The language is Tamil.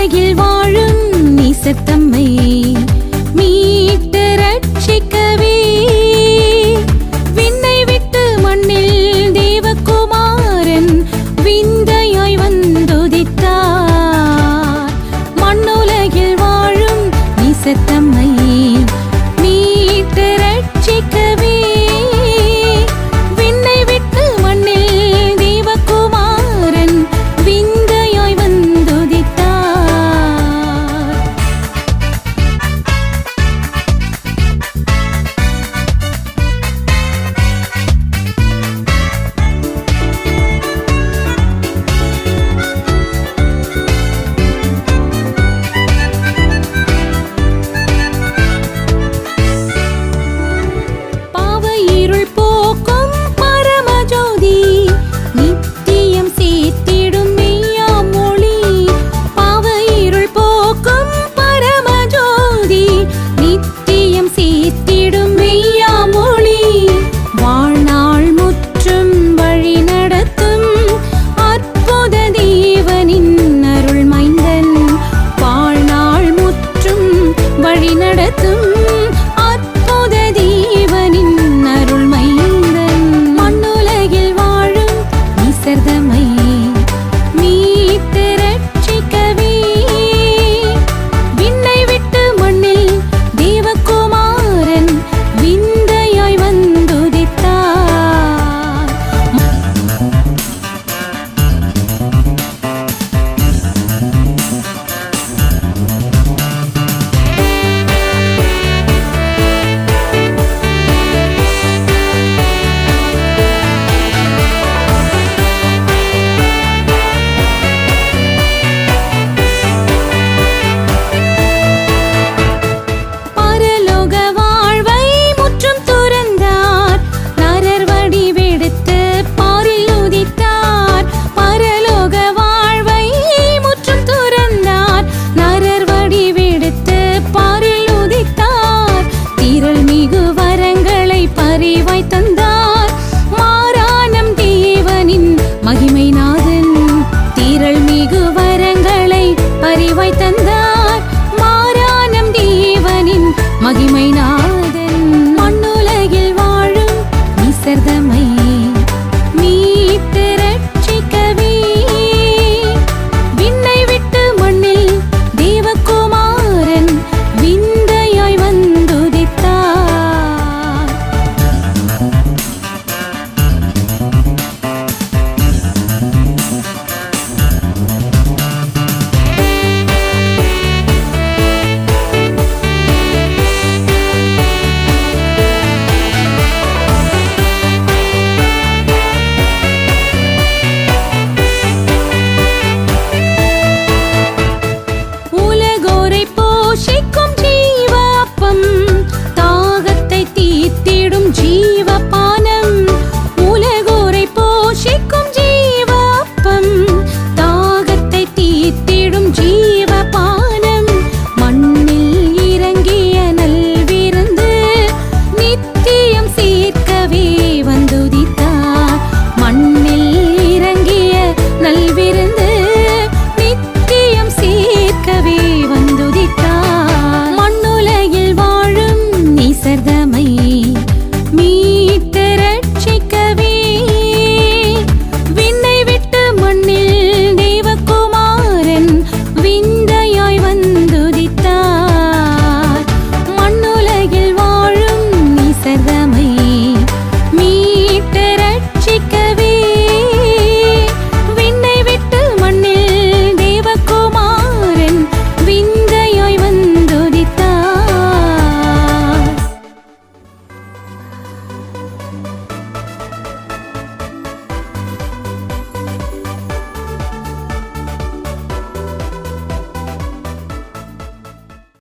உலகில் வாழும் நீசத்தம்மை மகிமை பறிவாய் தந்தார். மாறானம் தேவனின் மகிமை நாதன் தீரல் மிகு வரங்களை பறிவாய்